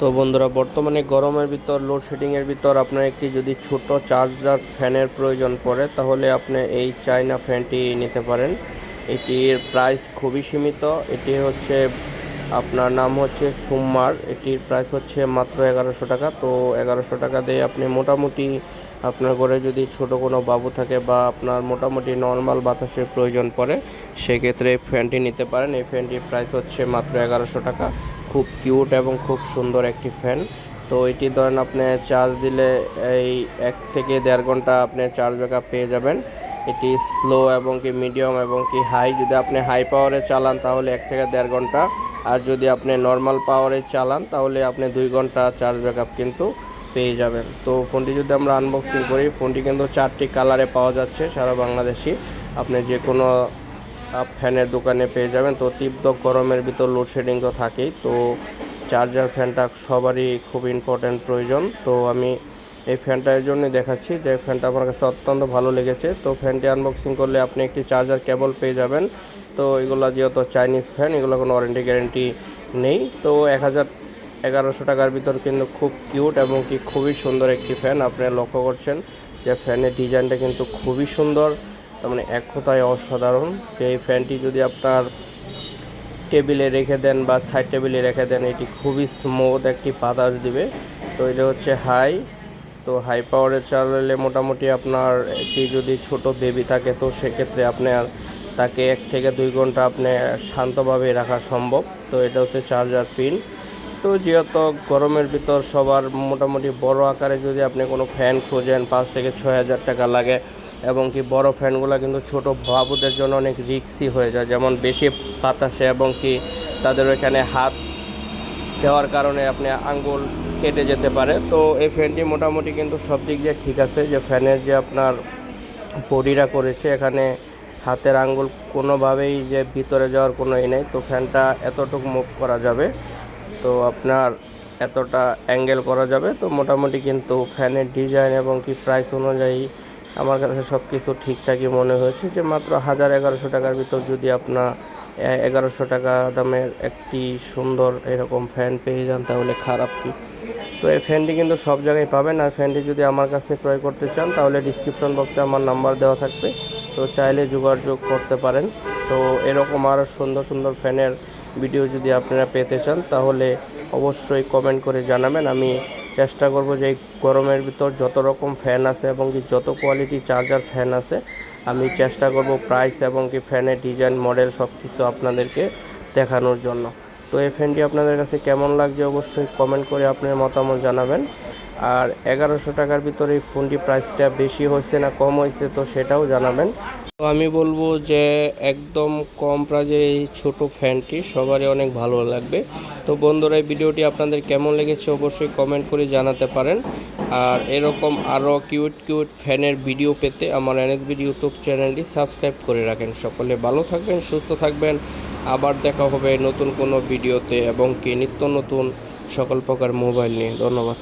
তো বন্ধুরা, বর্তমানে গরমের ভিতর লোডশেডিংয়ের ভিতর আপনার একটি যদি ছোট চার্জার ফ্যানের প্রয়োজন পড়ে, তাহলে আপনি এই চায়না ফ্যানটি নিতে পারেন। এটির প্রাইস খুবই সীমিত। এটি হচ্ছে, আপনার নাম হচ্ছে সুম্মার। এটির প্রাইস হচ্ছে মাত্র এগারোশো টাকা। তো এগারোশো টাকা দিয়ে আপনি মোটামুটি আপনার ঘরে যদি ছোট কোনো বাবু থাকে বা আপনার মোটামুটি নর্মাল বাতাসের প্রয়োজন পড়ে, সেক্ষেত্রে ফ্যানটি নিতে পারেন। এই ফ্যানটির প্রাইস হচ্ছে মাত্র এগারোশো টাকা। খুব কিউট এবং খুব সুন্দর একটি ফ্যান। তো এটি ধরেন আপনি চার্জ দিলে এই এক থেকে দেড় ঘণ্টা আপনি চার্জ ব্যাকআপ পেয়ে যাবেন। এটি স্লো এবং কি মিডিয়াম এবং কি হাই। যদি আপনি হাই পাওয়ারে চালান তাহলে এক থেকে দেড় ঘণ্টা। আর যদি আপনি নর্মাল পাওয়ারে চালান তাহলে আপনি দুই ঘণ্টা চার্জ ব্যাকআপ কিন্তু পেয়ে যাবেন। তো ফোনটি যদি আমরা আনবক্সিং করি, ফোনটি কিন্তু চারটি কালারে পাওয়া যাচ্ছে সারা বাংলাদেশি। আপনি যে কোনো ফ্যানের দোকানে পেয়ে যাবেন। তো তীব্র গরমের ভিতর লোডশেডিং তো থাকেই। তো চার্জার ফ্যানটা সবারই খুব ইম্পর্ট্যান্ট প্রয়োজন। তো আমি এই ফ্যানটা এর জন্যই দেখাচ্ছি যে ফ্যানটা আমার কাছে অত্যন্ত ভালো লেগেছে। তো ফ্যানটি আনবক্সিং করলে আপনি একটি চার্জার কেবল পেয়ে যাবেন। তো এগুলো যেহেতু চাইনিজ ফ্যান এগুলো কোনো ওয়ারেন্টি গ্যারেন্টি নেই। তো এক হাজার এগারোশো টাকার ভিতর কিন্তু খুব কিউট এবং কি খুবই সুন্দর একটি ফ্যান আপনি লক্ষ্য করছেন যে ফ্যানের ডিজাইনটা কিন্তু খুবই সুন্দর। তার মানে এক কথায় অসাধারণ যে এই ফ্যানটি যদি আপনার টেবিলে রেখে দেন বা সাইড টেবিলে রেখে দেন, এটি খুবই স্মুথ একটি বাতাস দিবে। তো এটা হচ্ছে হাই তো হাই পাওয়ারে চালালে মোটামুটি আপনার একটি যদি ছোট বেবি থাকে, তো সেক্ষেত্রে আপনার তাকে এক থেকে দুই ঘণ্টা আপনি শান্তভাবে রাখা সম্ভব। তো এটা হচ্ছে চার্জার পিন তো যেহেতু গরমের ভিতর সবার মোটামুটি বড় আকারে যদি আপনি কোনো ফ্যান খোঁজেন, পাঁচ থেকে ছয় হাজার টাকা লাগে এবং কি বড় ফ্যানগুলো কিন্তু ছোট বাবুদের জন্য অনেক রিক্সি হয়ে যায়, যেমন বেশি বাতাসে এবং কি তাদের ওইখানে হাত দেওয়ার কারণে আপনি আঙ্গুল কেটে যেতে পারে। তো এই ফ্যানটি মোটামুটি কিন্তু সব দিক দিয়ে ঠিক আছে, যে ফ্যানের যে আপনার বডিরা করেছে, এখানে হাতের আঙ্গুল কোনোভাবেই যে ভিতরে যাওয়ার কোনো ই নেই, তো ফ্যানটা এতটুকু মুভ করা যাবে, তো আপনার এতটা অ্যাঙ্গেল করা যাবে। তো মোটামুটি কিন্তু ফ্যানের ডিজাইন এবং কি প্রাইস অনুযায়ী আমার কাছে সব কিছু ঠিকঠাকই মনে হয়েছে যে মাত্র হাজার এগারোশো টাকার ভিতর যদি আপনার এগারোশো টাকা দামের একটি সুন্দর এরকম ফ্যান পেয়ে যান, তাহলে খারাপ কি? তো এই ফ্যানটি কিন্তু সব জায়গায় পাবেন। আর ফ্যানটি যদি আমার কাছে ক্রয় করতে চান, তাহলে ডিসক্রিপশন বক্সে আমার নাম্বার দেওয়া থাকবে। তো চাইলে যোগাযোগ করতে পারেন। তো এরকম আরও সুন্দর সুন্দর ফ্যানের ভিডিও যদি আপনারা পেতে চান, তাহলে অবশ্যই কমেন্ট করে জানাবেন। আমি চেষ্টা করব যে গরমের ভিতর যত রকম ফ্যান আছে এবং কি যত কোয়ালিটি চার্জার ফ্যান আছে, আমি চেষ্টা করব প্রাইস এবং কি ফ্যানের ডিজাইন মডেল সব কিছু আপনাদেরকে দেখানোর জন্য। তো এই ফ্যানটি আপনাদের কাছে কেমন লাগছে অবশ্যই কমেন্ট করে আপনার মতামত জানাবেন। আর এগারোশো টাকার ভিতরে এই ফোনটি প্রাইসটা বেশি হয়েছে না কম হয়েছে তো সেটাও জানাবেন। তো আমি বলব যে একদম কম প্রাইজে এই ছোটো ফ্যানটি সবারই অনেক ভালো লাগবে। তো বন্ধুরা, এই ভিডিওটি আপনাদের কেমন লেগেছে অবশ্যই কমেন্ট করে জানাতে পারেন। আর এরকম আরও কিউট কিউট ফ্যানের ভিডিও পেতে আমার এনএসবিডি ইউটিউব চ্যানেলটি সাবস্ক্রাইব করে রাখেন। সকলে ভালো থাকবেন, সুস্থ থাকবেন। আবার দেখা হবে নতুন কোনো ভিডিওতে এবং কি নিত্য নতুন সকল প্রকার মোবাইল নিয়ে। ধন্যবাদ।